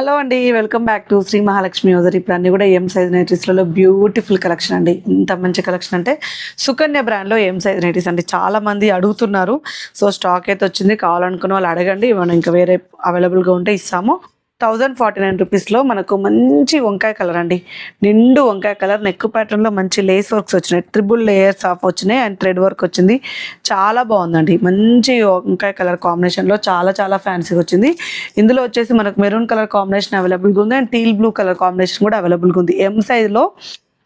Hello అండి welcome back to Shri Mahalakshmi user ఇప్పుడు అన్ని కూడా ఎం సైజ్ నైటీస్లలో బ్యూటిఫుల్ కలెక్షన్ అండి. ఇంత మంచి కలెక్షన్ అంటే సుకన్య బ్రాండ్లో ఎం సైజ్ నైటీస్ అండి. చాలామంది అడుగుతున్నారు. సో స్టాక్ అయితే వచ్చింది కావాలనుకున్న వాళ్ళు అడగండి. మనం ఇంకా వేరే అవైలబుల్గా ఉంటే ఇస్తాము. థౌజండ్ ఫార్టీ నైన్ రూపీస్లో మనకు మంచి వంకాయ కలర్ అండి. నిండు వంకాయ కలర్ నెక్ ప్యాటర్న్లో మంచి లేస్ వర్క్స్ వచ్చినాయి. ట్రిపుల్ లేయర్స్ ఆఫ్ వచ్చినాయి అండ్ థ్రెడ్ వర్క్ వచ్చింది. చాలా బాగుందండి. మంచి వంకాయ కలర్ కాంబినేషన్లో చాలా చాలా ఫ్యాన్సీగా వచ్చింది. ఇందులో వచ్చేసి మనకు మెరూన్ కలర్ కాంబినేషన్ అవైలబుల్గా ఉంది and teal blue colour combination కూడా అవైలబుల్గా ఉంది. ఎం సైజ్లో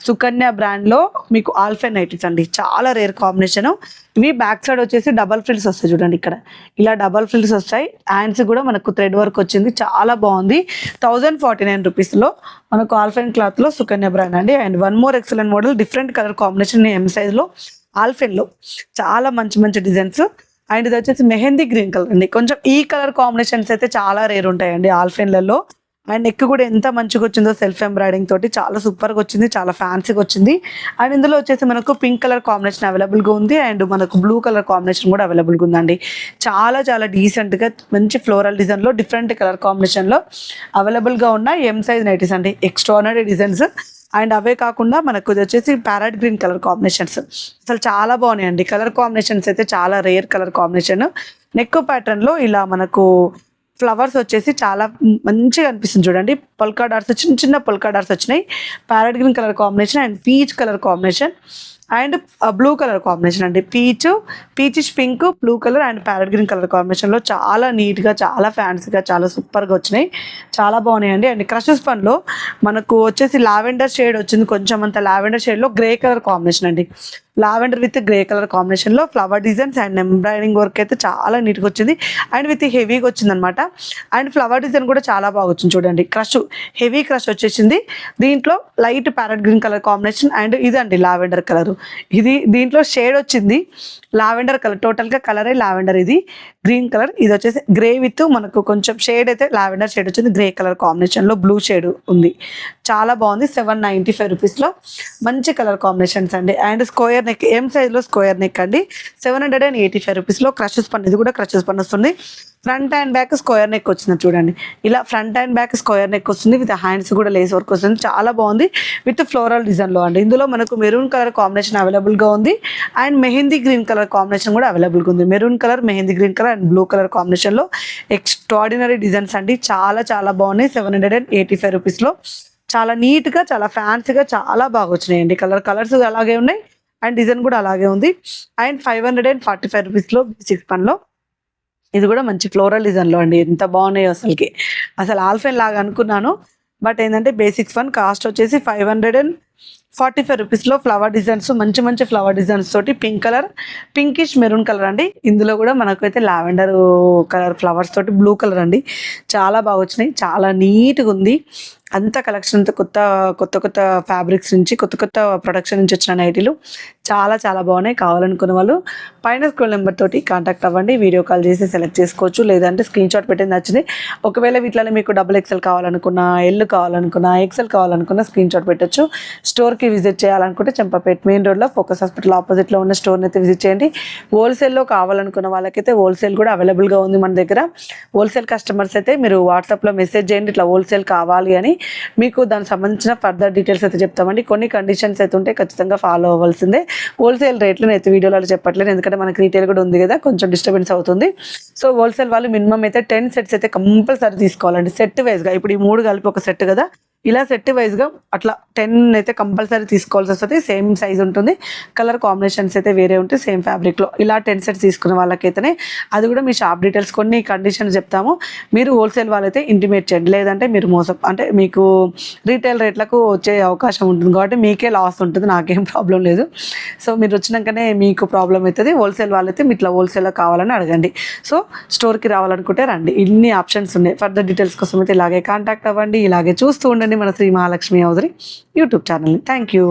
సుకన్య బ్రాండ్లో మీకు ఆల్ఫెన్ అండి. చాలా రేర్ కాంబినేషన్ ఇవి బ్యాక్ సైడ్ వచ్చేసి డబల్ ఫ్రిల్స్ వస్తాయి చూడండి ఇక్కడ. ఇలా డబల్ ఫ్రిల్స్ వస్తాయి. హ్యాండ్స్ కూడా మనకు థ్రెడ్ వర్క్ వచ్చింది. చాలా బాగుంది. థౌజండ్ ఫార్టీ నైన్ రూపీస్లో మనకు ఆల్ఫెన్ క్లాత్లో సుకన్య బ్రాండ్ అండి. And one more excellent model different colour combination M సైజ్లో ఆల్ఫెన్లో చాలా మంచి మంచి డిజైన్స్ అండ్ ఇది వచ్చేసి మెహందీ గ్రీన్ కలర్ అండి. కొంచెం ఈ కలర్ కాంబినేషన్స్ అయితే చాలా రేర్ ఉంటాయండి ఆల్ఫెన్లలో అండ్ నెక్ కూడా ఎంత మంచిగా వచ్చిందో సెల్ఫ్ ఎంబ్రాయిడింగ్ తోటి చాలా సూపర్గా వచ్చింది చాలా ఫ్యాన్సీగా వచ్చింది అండ్ ఇందులో వచ్చేసి మనకు పింక్ కలర్ కాంబినేషన్ అవైలబుల్గా ఉంది అండ్ మనకు బ్లూ కలర్ కాంబినేషన్ కూడా అవైలబుల్గా ఉందండి. చాలా చాలా డీసెంట్గా మంచి ఫ్లోరల్ డిజైన్లో డిఫరెంట్ కలర్ కాంబినేషన్లో అవైలబుల్గా ఉన్న ఎం సైజ్ నైటీస్ అండి. ఎక్స్ట్రానరీ డిజైన్స్ అండ్ అవే కాకుండా మనకు ఇది వచ్చేసి ప్యారెట్ గ్రీన్ కలర్ కాంబినేషన్స్ అసలు చాలా బాగున్నాయండి. కలర్ కాంబినేషన్స్ అయితే చాలా రేర్ కలర్ కాంబినేషన్ నెక్ ప్యాటర్న్లో ఇలా మనకు ఫ్లవర్స్ వచ్చేసి చాలా మంచిగా అనిపిస్తుంది చూడండి. పొల్కా డాట్స్ చిన్న చిన్న పొల్కా డాట్స్ వచ్చినాయి. Parrot green colour combination and peach colour combination. And blue colour combination అండి. Peach peachish pink blue colour and parrot green colour కాంబినేషన్లో చాలా నీట్గా చాలా ఫ్యాన్సీగా చాలా సూపర్గా వచ్చినాయి. చాలా బాగున్నాయండి. అండ్ క్రషెస్ పండ్లో మనకు వచ్చేసి లావెండర్ షేడ్ వచ్చింది. కొంచెం అంత లావెండర్ షేడ్లో గ్రే కలర్ కాంబినేషన్ అండి. లావెండర్ విత్ గ్రే కలర్ కాంబినేషన్లో flower designs and embroidering work అయితే చాలా నీట్గా వచ్చింది. అండ్ విత్ హెవీగా వచ్చింది అనమాట అండ్ ఫ్లవర్ డిజైన్ కూడా చాలా బాగా వచ్చింది చూడండి. క్రష్ హెవీ క్రష్ వచ్చేసింది. దీంట్లో light parrot green colour combination and ఇదండి లావెండర్ కలర్ ఇది దీంట్లో షేడ్ వచ్చింది. లావెండర్ కలర్ టోటల్గా కలరే లావెండర్ ఇది. గ్రీన్ కలర్ ఇది వచ్చేసి గ్రే విత్ మనకు కొంచెం షేడ్ అయితే లావెండర్ షేడ్ వచ్చింది. గ్రే కలర్ కాంబినేషన్లో బ్లూ షేడ్ ఉంది. చాలా బాగుంది. సెవెన్ నైంటీ ఫైవ్ రూపీస్లో. మంచి కలర్ కాంబినేషన్స్ అండి. అండ్ స్క్వేర్ నెక్ ఏం సైజ్లో స్క్వేర్ నెక్ అండి? Seven hundred and eighty five రూపీస్లో. క్రషెస్ పన్ను ఇది కూడా క్రషెస్ పన్ను వస్తుంది. Front and back square neck వచ్చింది చూడండి. ఇలా front and back square neck వస్తుంది విత్ హ్యాండ్స్ కూడా లేస్ వర్క్ వస్తుంది. చాలా బాగుంది. విత్ ఫ్లోరల్ డిజైన్లో అండి. ఇందులో మనకు మెరూన్ కలర్ కాంబినేషన్ అవైలబుల్గా ఉంది. And mehndi green colour combination కూడా అవైలబుల్గా ఉంది. Maroon colour mehndi green colour and blue colour కాంబినేషన్లో ఎక్స్ట్రాడినరీ డిజైన్స్ అండి. చాలా చాలా బాగున్నాయి. Seven hundred and eighty five రూపీస్లో చాలా నీట్గా చాలా ఫ్యాన్సీగా చాలా బాగా వచ్చినాయండి. కలర్ కలర్స్ అలాగే ఉన్నాయి. అండ్ డిజైన్ కూడా అలాగే ఉంది. And five hundred and forty five రూపీస్లో సిక్స్ పన్లో. ఇది కూడా మంచి ఫ్లోరల్ డిజైన్లో అండి ఎంత బాగున్నాయి అసలుకి. అసలు ఆల్ఫెన్ లాగా అనుకున్నాను బట్ ఏంటంటే బేసిక్స్ వన్ కాస్ట్ వచ్చేసి five hundred and forty five రూపీస్లో ఫ్లవర్ డిజైన్స్ మంచి మంచి ఫ్లవర్ డిజైన్స్ తోటి pink colour pinkish maroon colour అండి. ఇందులో కూడా మనకైతే లావెండర్ కలర్ ఫ్లవర్స్ తోటి బ్లూ కలర్ అండి. చాలా బాగా వచ్చినాయి చాలా నీట్గా ఉంది. అంత కలెక్షన్ అంతా కొత్త కొత్త కొత్త ఫ్యాబ్రిక్స్ నుంచి కొత్త కొత్త ప్రొడక్షన్ నుంచి వచ్చిన నైటీలు చాలా చాలా బాగున్నాయి. కావాలనుకున్న వాళ్ళు పైన స్క్రోల్ నెంబర్ తోటి కాంటాక్ట్ అవ్వండి. వీడియో కాల్ చేసి సెలెక్ట్ చేసుకోవచ్చు. లేదంటే స్క్రీన్ షాట్ పెట్టింది నచ్చింది ఒకవేళ వీటిలో మీకు డబుల్ ఎక్సెల్ కావాలనుకున్నా ఎల్ కావాలనుకున్నా ఎక్సెల్ కావాలనుకున్నా స్క్రీన్ షాట్ పెట్టచ్చు. స్టోర్కి విజిట్ చేయాలనుకుంటే చెంపపేట మెయిన్ రోడ్లో ఫోకస్ హాస్పిటల్ ఆపోజిట్లో ఉన్న స్టోర్ని అయితే విజిట్ చేయండి. హోల్సేల్లో కావాలనుకున్న వాళ్ళకైతే హోల్సేల్ కూడా అవైలబుల్గా ఉంది మన దగ్గర. హోల్సేల్ కస్టమర్స్ అయితే మీరు వాట్సాప్లో మెసేజ్ చేయండి. ఇట్లా హోల్సేల్ కావాలి అని మీకు దానికి సంబంధించిన ఫర్దర్ డీటెయిల్స్ అయితే చెప్తామండి. కొన్ని కండిషన్స్ అయితే ఉంటే ఖచ్చితంగా ఫాలో అవ్వాల్సిందే. హోల్సేల్ రేట్లు అయితే వీడియోలో చెప్పట్లేదు. ఎందుకంటే మనకి రీటైల్ కూడా ఉంది కదా కొంచెం డిస్టర్బెన్స్ అవుతుంది. సో హోల్సేల్ వాళ్ళు మినిమం అయితే టెన్ సెట్స్ అయితే కంపల్సరీ తీసుకోవాలండి. సెట్ వైజ్గా ఇప్పుడు ఈ మూడు కలిపి ఒక సెట్ కదా ఇలా సెట్ వైజ్గా అట్లా టెన్ అయితే కంపల్సరీ తీసుకోవాల్సి వస్తుంది. సేమ్ సైజ్ ఉంటుంది. కలర్ కాంబినేషన్స్ అయితే వేరే ఉంటాయి. సేమ్ ఫ్యాబ్రిక్లో ఇలా టెన్ సెట్స్ తీసుకున్న వాళ్ళకైతేనే అది కూడా మీ షాప్ డీటెయిల్స్ కొన్ని కండిషన్స్ చెప్తాము. మీరు హోల్సేల్ వాళ్ళైతే ఇంటిమేట్ చేయండి. లేదంటే మీరు మోసం అంటే మీకు రీటైల్ రేట్లకు వచ్చే అవకాశం ఉంటుంది. కాబట్టి మీకే లాస్ ఉంటుంది. నాకేం ప్రాబ్లం లేదు. సో మీరు వచ్చినాకనే మీకు ప్రాబ్లం అవుతుంది హోల్సేల్ వాళ్ళైతే మీ ఇట్లా హోల్సేల్లో కావాలని అడగండి. సో స్టోర్కి రావాలనుకుంటే రండి. ఇన్ని ఆప్షన్స్ ఉన్నాయి. ఫర్దర్ డీటెయిల్స్ కోసం అయితే ఇలాగే కాంటాక్ట్ అవ్వండి. ఇలాగే చూస్తూ ఉండండి. ನಿಮ್ಮ ಶ್ರೀ ಮಹಾಲಕ್ಷ್ಮಿ ಹೌದ್ರಿ? YouTube channel thank you